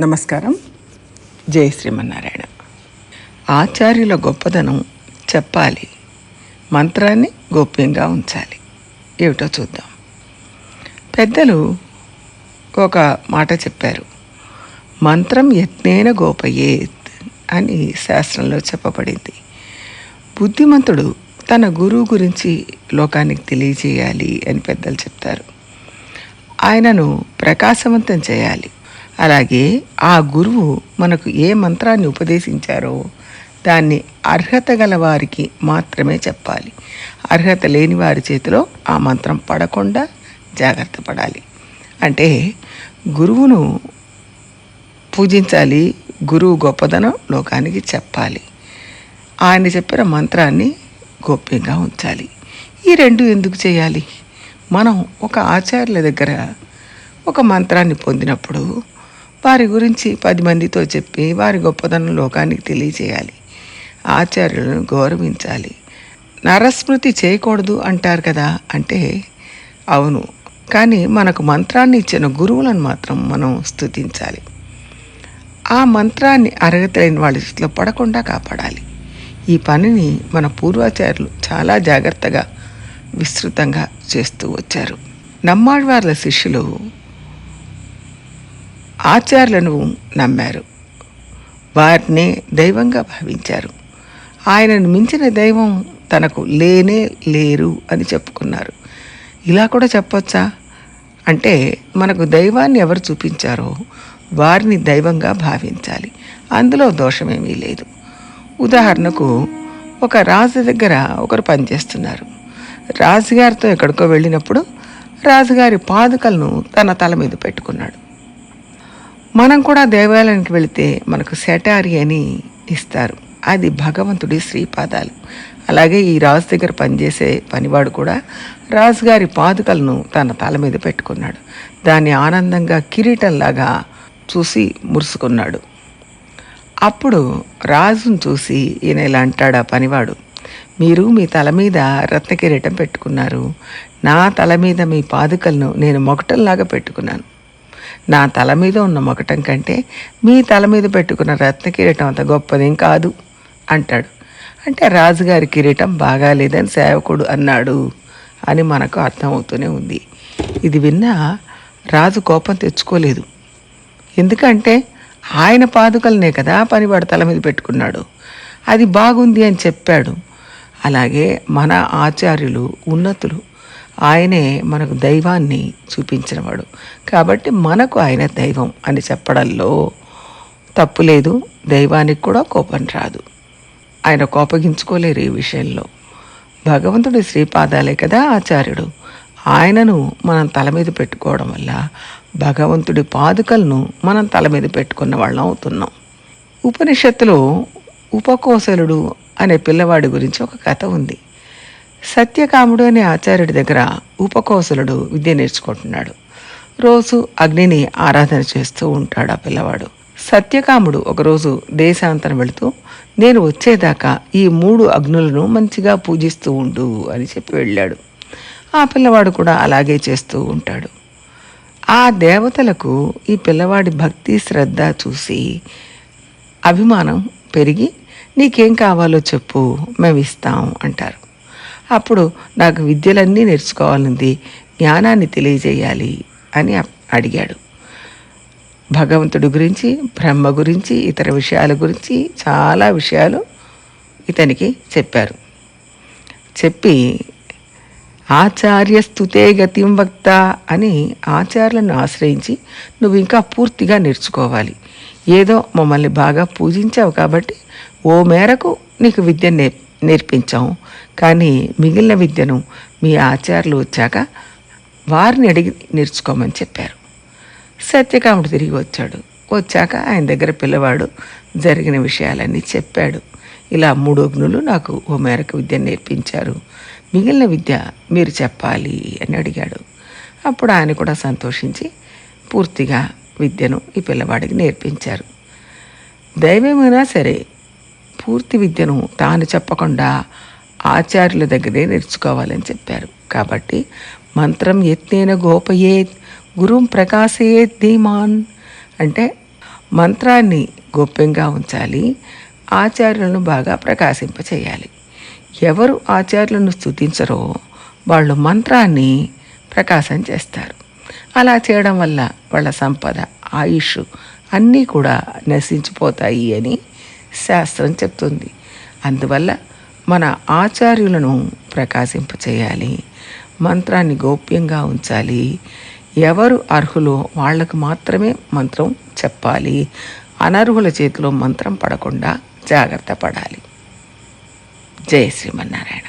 నమస్కారం. జయ శ్రీమన్నారాయణ. ఆచార్యుల గొప్పదనం చెప్పాలి. మంత్రాన్ని గోప్యంగా ఉంచాలి. ఏమిటో చూద్దాం. పెద్దలు ఒక మాట చెప్పారు. మంత్రం యత్నేన గోపయేత్ అని శాస్త్రంలో చెప్పబడింది. బుద్ధిమంతుడు తన గురువు గురించి లోకానికి తెలియజేయాలి అని పెద్దలు చెప్తారు. ఆయనను ప్రకాశవంతం చేయాలి. అలాగే ఆ గురువు మనకు ఏ మంత్రాన్ని ఉపదేశించారో దాన్ని అర్హత గల వారికి మాత్రమే చెప్పాలి. అర్హత లేని వారి చేతిలో ఆ మంత్రం పడకుండా జాగ్రత్త పడాలి. అంటే గురువును పూజించాలి గురువు గొప్పదనం లోకానికి చెప్పాలి. ఆయన చెప్పిన మంత్రాన్ని గోప్యంగా ఉంచాలి. ఈ రెండు ఎందుకు చేయాలి? మనం ఒక ఆచార్యుల దగ్గర ఒక మంత్రాన్ని పొందినప్పుడు వారి గురించి పది మందితో చెప్పి వారి గొప్పతనం లోకానికి తెలియజేయాలి. ఆచార్యులను గౌరవించాలి. నరస్మృతి చేయకూడదు అంటారు కదా అంటే అవును. కానీ మనకు మంత్రాన్ని ఇచ్చిన గురువులను మాత్రం మనం స్తుతించాలి. ఆ మంత్రాన్ని అరగతలైన వాళ్ళ చేతిలో పడకుండా కాపాడాలి. ఈ పనిని మన పూర్వాచార్యులు చాలా జాగ్రత్తగా విస్తృతంగా చేస్తూ వచ్చారు. నమ్మాళ్వార్ల శిష్యులు ఆచార్యులను నమ్మారు. వారిని దైవంగా భావించారు. ఆయనను మించిన దైవం తనకు లేనే లేరు అని చెప్పుకున్నారు. ఇలా కూడా చెప్పొచ్చా? అంటే మనకు దైవాన్ని ఎవరు చూపించారో వారిని దైవంగా భావించాలి. అందులో దోషమేమీ లేదు. ఉదాహరణకు ఒక రాజు దగ్గర ఒకరు పనిచేస్తున్నారు. రాజుగారితో ఎక్కడికో వెళ్ళినప్పుడు రాజుగారి పాదుకలను తన తల మీద పెట్టుకున్నాడు. మనం కూడా దేవాలయానికి వెళితే మనకు సెటారి అని ఇస్తారు. అది భగవంతుడి శ్రీపాదాలు. అలాగే ఈ రాజు దగ్గర పనిచేసే పనివాడు కూడా రాజుగారి పాదుకలను తన తల మీద పెట్టుకున్నాడు. దాన్ని ఆనందంగా కిరీటంలాగా చూసి మురుసుకున్నాడు. అప్పుడు రాజును చూసి ఈయన ఇలా అంటాడు ఆ పనివాడు? మీరు మీ తల మీద రత్న కిరీటం పెట్టుకున్నారు. నా తల మీద మీ పాదుకలను నేను మొగటంలాగా పెట్టుకున్నాను. నా తల మీద ఉన్న మొకటం కంటే మీ తల మీద పెట్టుకున్న రత్న కిరీటం అంత గొప్పదేం కాదు అంటాడు. అంటే రాజుగారి కిరీటం బాగాలేదని సేవకుడు అన్నాడు అని మనకు అర్థమవుతూనే ఉంది. ఇది విన్నా రాజు కోపం తెచ్చుకోలేదు. ఎందుకంటే ఆయన పాదుకలనే కదా పనివాడు తల మీద పెట్టుకున్నాడు. అది బాగుంది అని చెప్పాడు. అలాగే మన ఆచార్యులు ఉన్నతులు ఆయనే మనకు దైవాన్ని చూపించినవాడు. కాబట్టి మనకు ఆయన దైవం అని చెప్పడంలో తప్పు లేదు. దైవానికి కూడా కోపం రాదు. ఆయన కోపగించుకోలేరు ఈ విషయంలో. భగవంతుడి శ్రీపాదాలే కదా ఆచార్యుడు. ఆయనను మనం తల మీద పెట్టుకోవడం వల్ల భగవంతుడి పాదుకలను మనం తల మీద పెట్టుకున్న వాళ్ళం అవుతున్నాం. ఉపనిషత్తులో ఉపకోసలుడు అనే పిల్లవాడి గురించి ఒక కథ ఉంది. సత్యకాముడు అనే ఆచార్యుడి దగ్గర ఉపకోసలుడు విద్య నేర్చుకుంటున్నాడు. రోజు అగ్నిని ఆరాధన చేస్తూ ఉంటాడు ఆ పిల్లవాడు. సత్యకాముడు ఒకరోజు దేశాంతరం వెళుతూ నేను వచ్చేదాకా ఈ మూడు అగ్నులను మంచిగా పూజిస్తూ ఉండు అని చెప్పి వెళ్ళాడు. ఆ పిల్లవాడు కూడా అలాగే చేస్తూ ఉంటాడు. ఆ దేవతలకు ఈ పిల్లవాడి భక్తి శ్రద్ధ చూసి అభిమానం పెరిగి నీకేం కావాలో చెప్పు మేము ఇస్తాం అంటారు. అప్పుడు నాకు విద్యలన్నీ నేర్చుకోవాలంది జ్ఞానాన్ని తెలియజేయాలి అని అడిగాడు. భగవంతుడి గురించి బ్రహ్మ గురించి ఇతర విషయాల గురించి చాలా విషయాలు ఇతనికి చెప్పారు. చెప్పి ఆచార్య స్తుతే గతిం వక్త అని ఆచార్యులను ఆశ్రయించి నువ్వు ఇంకా పూర్తిగా నేర్చుకోవాలి. ఏదో మమ్మల్ని బాగా పూజించావు కాబట్టి ఓ మేరకు నీకు విద్య నేర్ నేర్పించాం. కానీ మిగిలిన విద్యను మీ ఆచార్యులు వచ్చాక వారిని అడిగి నేర్చుకోమని చెప్పారు. సత్యకాముడు తిరిగి వచ్చాడు. వచ్చాక ఆయన దగ్గర పిల్లవాడు జరిగిన విషయాలన్నీ చెప్పాడు. ఇలా మూడు అగ్నులు నాకు ఓ మేరకు విద్య నేర్పించారు. మిగిలిన విద్య మీరు చెప్పాలి అని అడిగాడు. అప్పుడు ఆయన కూడా సంతోషించి పూర్తిగా విద్యను ఈ పిల్లవాడికి నేర్పించారు. దైవమైనా సరే పూర్తి విద్యను తాను చెప్పకుండా ఆచార్యుల దగ్గరే నేర్చుకోవాలని చెప్పారు. కాబట్టి మంత్రం యత్నేన గోపయేత్ గురుం ప్రకాశయేత్ ధీమాన్ అంటే మంత్రాన్ని గోప్యంగా ఉంచాలి ఆచార్యులను బాగా ప్రకాశింపచేయాలి ఎవరు ఆచార్యులను స్థుతించరో వాళ్ళు మంత్రాన్ని ప్రకాశం చేస్తారు. అలా చేయడం వల్ల వాళ్ళ సంపద ఆయుష్ అన్నీ కూడా నశించిపోతాయి అని శాస్త్రం చెప్తుంది. అందువల్ల మన ఆచార్యులను ప్రకాశింపచేయాలి. మంత్రాన్ని గోప్యంగా ఉంచాలి. ఎవరు అర్హులో వాళ్ళకు మాత్రమే మంత్రం చెప్పాలి. అనర్హుల చేతిలో మంత్రం పడకుండా జాగ్రత్త పడాలి. జయ శ్రీమన్నారాయణ.